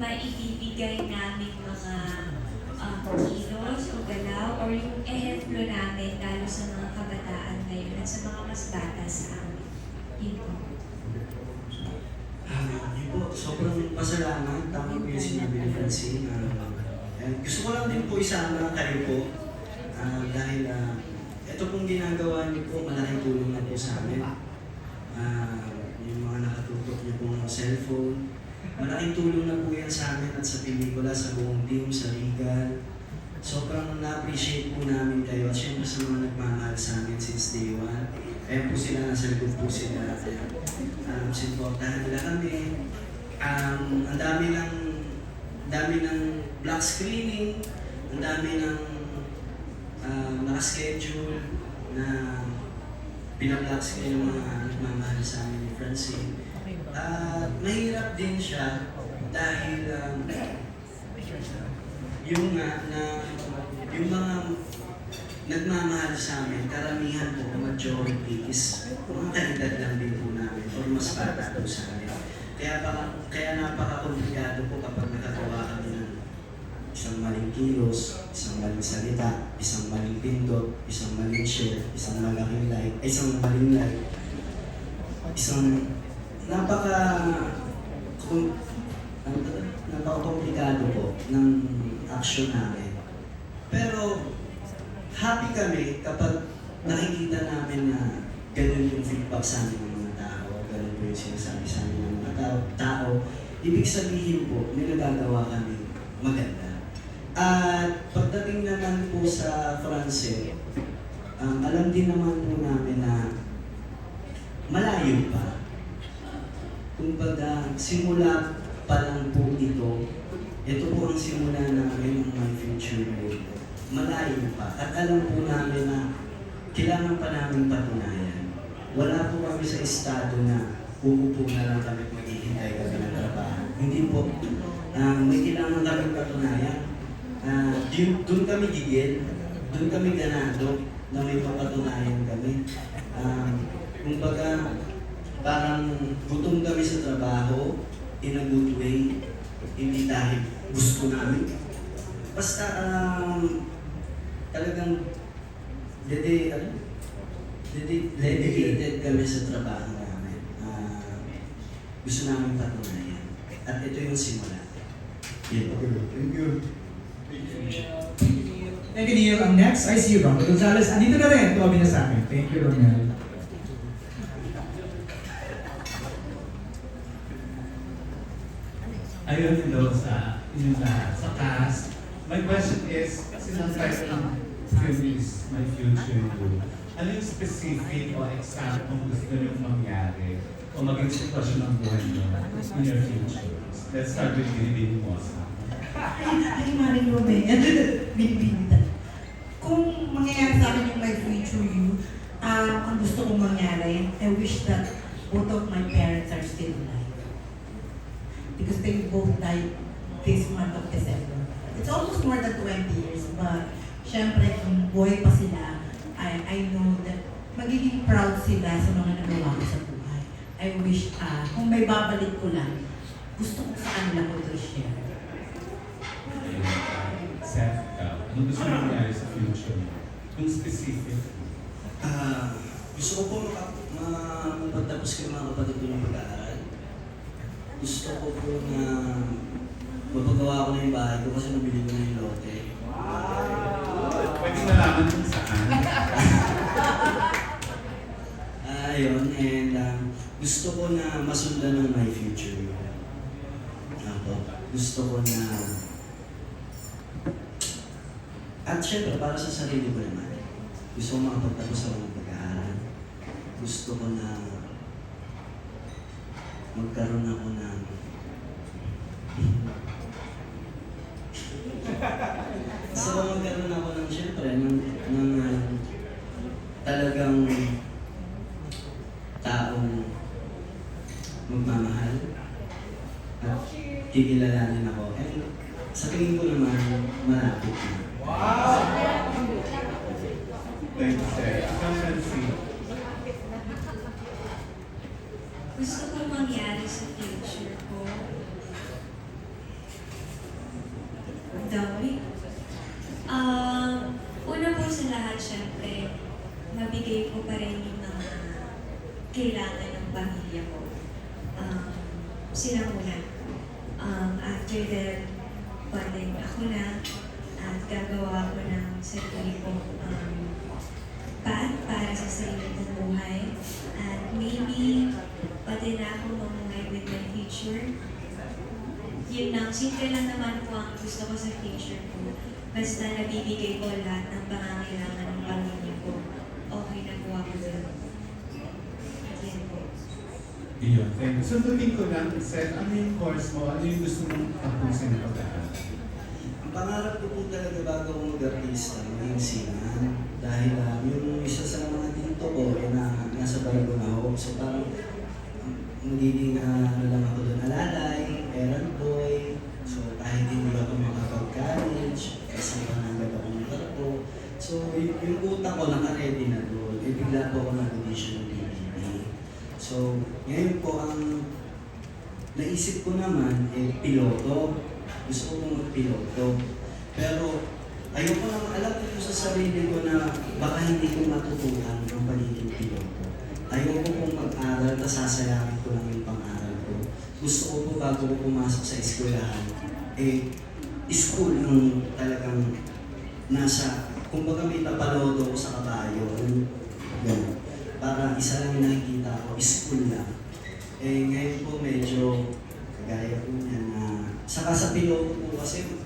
maibibigay namin mga um, kilos o galaw or yung ehemplo namin lalo sa mga kabataan ngayon at sa mga mas bata sa amin. Yun po. Ah, yun po, sobrang pasalamat. Tama po yung sinabi ni Francine. Ah, and gusto ko lang din po isama kayo po. Ah, dahil ah, ito pong ginagawa niyo po, malaking tulong na po sa amin. Ah, yung mga nakatutok niyo pong cellphone. Malaking tulong na po yan sa amin at sa pelikula, sa buong team, sa legal. Sobrang na-appreciate po namin kayo at syempre sa mga nagmamahal sa amin since day one. Ayan po sila, nasa likod po sila. Um, sinuportahan nila kami. Um, ang dami ng dami ng black screening, ang dami ng um, nakaschedule na pinablock screen ng mga nagmamahal sa amin ni Francine. At mahirap din siya dahil um, yung nga na yung mga nagmamahal sa amin, karamihan po, majority is mga kalidad lang din po namin or mas bata po sa amin. Kaya, pa, kaya napaka-komplikado po kapag nakagawa kami ng isang maling kilos, isang maling salita, isang maling pindot, isang maling share, isang malaking like, isang maling like, isang napaka kung, ano to? napaka-komplikado po ng action namin. Pero happy kami kapag nakikita namin na ganun yung feedback sa amin ng mga tao, ganun po yung sinasabi sa amin ng mga tao. tao. Ibig sabihin po, nagagawa kami maganda. At pagdating naman po sa France, um, alam din naman po namin na malayo pa. Kumbaga, simula pa lang po ito, ito po ang simula namin ng My Future World. Malayo pa. At alam po namin na kailangan pa namin patunayan. Wala po kami sa estado na uupo na lang kami maghihintay kami ng trabaho. Hindi po. Ah, may kailangan kami patunayan. Ah, yun- doon kami gigil. Doon kami ganado na may papatunayan kami. Ah, kumbaga, parang gutom kami sa trabaho in a good way. Hindi dahil gusto namin. Basta um, talagang dede, ano? Dede, dedicated kami sa trabaho namin. Ah, gusto namin patunayan. At ito yung simula. Yun. Thank you. Thank you, Neil. Ang next, I see Ronald Gonzalez. Andito na rin. Tuwabi na sa akin. Thank you, Ronald. Ayun hello sa inyong lahat. Sa cast, my question is, since ang title ng film is My Future You, ano yung specific o exact kung gusto nyo mangyari o maging sitwasyon ng buhay nyo in your future? Let's start with Binibini Mosa. Ay, ay, Maring Robe. Binibinta. Kung mangyayari sa akin yung my future you, um, ang gusto kong mangyari, I wish that both of my parents are still alive. Because they both died this month of December. It's almost more than 20 years, but syempre, kung buhay pa sila, I, I know that magiging proud sila sa mga nagawa ko sa buhay. I wish, ah, kung may babalik ko lang, gusto ko sa kanila ko to share. Seth, ikaw, ano gusto nyo mangyari sa future mo? Yung specific. Ah, gusto ko po maka, ma, mapagtapos ko yung mga kapatid ko ng pag-aaral. Gusto ko po na mapagawa ko na yung bahay ko kasi nabili ko na yung lote. Pwede nalaman kung saan. Ah, yun. And um, gusto ko na masundan ng my future. Ako. Gusto ko na... At syempre, para sa sarili ko naman. Gusto ko makapagtapos ako ng pag-aaral. Gusto ko na magkaroon ako ng... Gusto ko magkaroon ako ng, syempre, ng, ng ah, talagang taong magmamahal at kikilalanin ako. And sa tingin ko naman, malapit na. Thank you, Seth. Ikaw, Francine. Gusto ko mangyari sa future ko, dami. Um, una po sa lahat, syempre, mabigay ko pa rin yung mga kailangan ng pamilya ko. Um, sila muna. Um, after that, pwedeng ako na at gagawa ko ng sarili kong um, path para sa sarili kong buhay. At maybe, pwede na ako mamuhay with my future. Yun lang, simple lang naman po ang gusto ko sa future ko. Basta nabibigay ko lahat ng pangangailangan ng pamilya ko. Okay na po ako doon. Yan po. Iyon, thank you. So, tuloy ko lang, Seth, ano yung course mo? Ano yung gusto mong tapusin na pag-aaral? Ang pangarap ko po talaga bago ako mag-artista, maging singer. Dahil ah, yung isa sa mga dito ko, eh, na, nasa Balago na ako. So parang um, magiging ah, ano lang ako doon, alalay, errand boy. So kahit hindi ako makapag-college, kasi pa nagad ako ng barko. So y- yung utak ko naka-ready na doon. Eh bigla po ako nag-audition ng PBB. So ngayon po ang naisip ko naman, eh, piloto. Gusto ko magpiloto. Pero ayoko naman, alam ko sa sarili ko na baka hindi ko matutuhan ang pagiging piloto. Ayoko pong mag-aral, tapos sasayangin ko lang yung pang-aral ko. Gusto ko po bago ko pumasok sa eskwelahan, eh, school yung talagang nasa, kumbaga may napalodo ko sa kabayo, gano'n. Para isa lang yung nakikita ko, school lang. Eh, ngayon po medyo kagaya po niya na saka sa piloto po kasi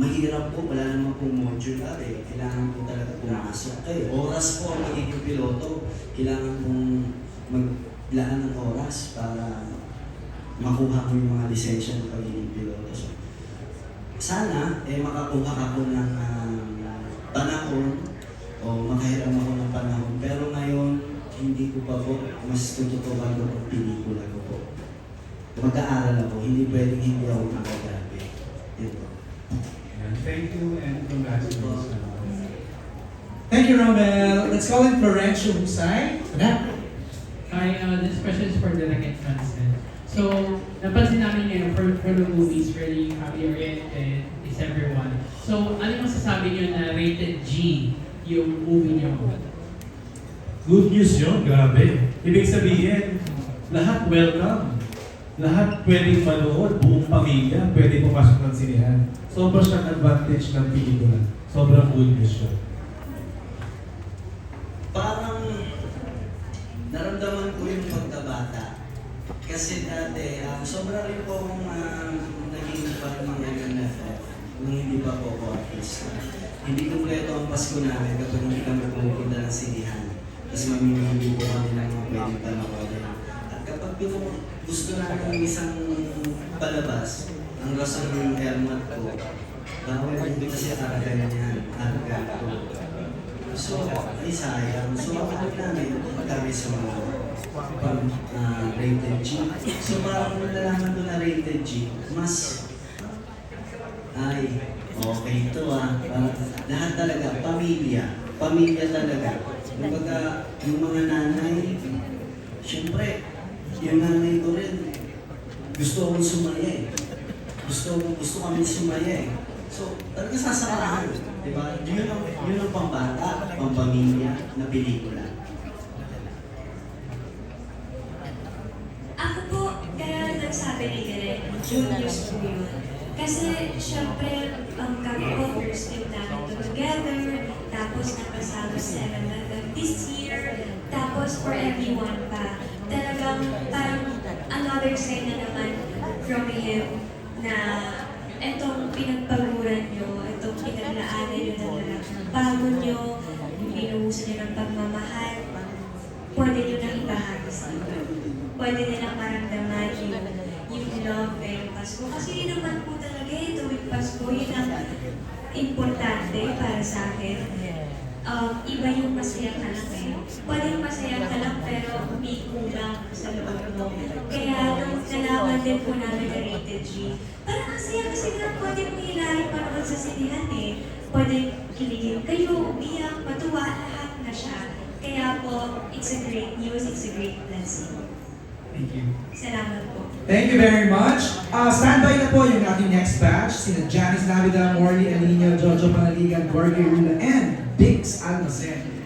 mahirap po, wala naman pong modular eh. Kailangan po talaga pumasok. Eh, oras po ang magiging piloto. Kailangan pong maglaan ng oras para makuha mo yung mga lisensya ng pagiging piloto. So, sana eh makakuha ako ng ah, panahon o makahiram ako ng panahon. Pero ngayon, hindi ko pa po mas tututukan ko ang pelikula ko po. Mag-aaral ako, hindi pwedeng hindi ako makagabi. Yun po. Thank you and congratulations. Thank you, Romel. Let's call in Florencio Husay. Anak. Hi, uh, this question is for Direct Francis. So, napansin namin ngayon for, for the movie is really family-oriented, is everyone. So, ano yung masasabi niyo na rated G yung movie niyo? Good news yun, grabe. Ibig sabihin, lahat welcome. Lahat pwedeng manood, buong pamilya, pwede pumasok ng sinihan. Sobrang siyang advantage ng pelikula. Sobrang good news yun. Parang naramdaman ko yung pagkabata. Kasi dati, um, sobra rin po akong um, naging parang mga MFF nung hindi pa po ako artista. Hindi kumpleto ang Pasko namin kapag hindi kami pumupunta ng sinihan. Tapos mamimili po kami ng mga pwedeng panoorin. At kapag pinupunta, gusto namin ng isang palabas, ang rason ng helmet ko, bawal hindi kasi araga niyan, araga ko. So, ay sayang. So, ako namin, kami sa mga pang ah, rated G. So, parang kung nalaman ko na rated G, mas, ay, okay ito ah. Parang lahat talaga, pamilya. Pamilya talaga. Kumbaga, yung mga nanay, syempre, yung nanay ko rin, gusto akong sumaya eh. Gusto, gusto kami sumaya eh. So, talaga sasamahan. Di ba? Yun ang, yun ang pambata, pampamilya na pelikula. Ako po, kaya nagsabi ni Garen, juniors po yun. Kasi, syempre, ang kami po, first time namin to together, tapos napasama sa MMFF this year, tapos for everyone pa. Talagang parang another sign na naman from him na etong pinagpaguran nyo, etong pinaglaanan nyo ng pagod nyo, binuhusan nyo ng pagmamahal, pwede nyo nang ibahagi sa iba. Pwede nilang maramdaman yung, yung love ngayong Pasko. Kasi yun naman po talaga eh, tuwing Pasko, yun ang importante para sa akin. Um, iba yung masaya ka lang eh. Pwedeng masaya ka lang pero may kulang sa loob mo. Kaya nung nalaman din po namin na rated G, parang ang saya kasi nga pwede mo hilahin panood sa sinihan eh. Pwede kiligin kayo, umiyak, matuwa, lahat na siya. Kaya po, it's a great news, it's a great blessing. Thank you. Salamat po. Thank you very much. Uh, standby na po yung ating next batch. Sina Janice Navida, Morley Alino, Jojo Panaligan, Jorge Rula, and Bix Almacen.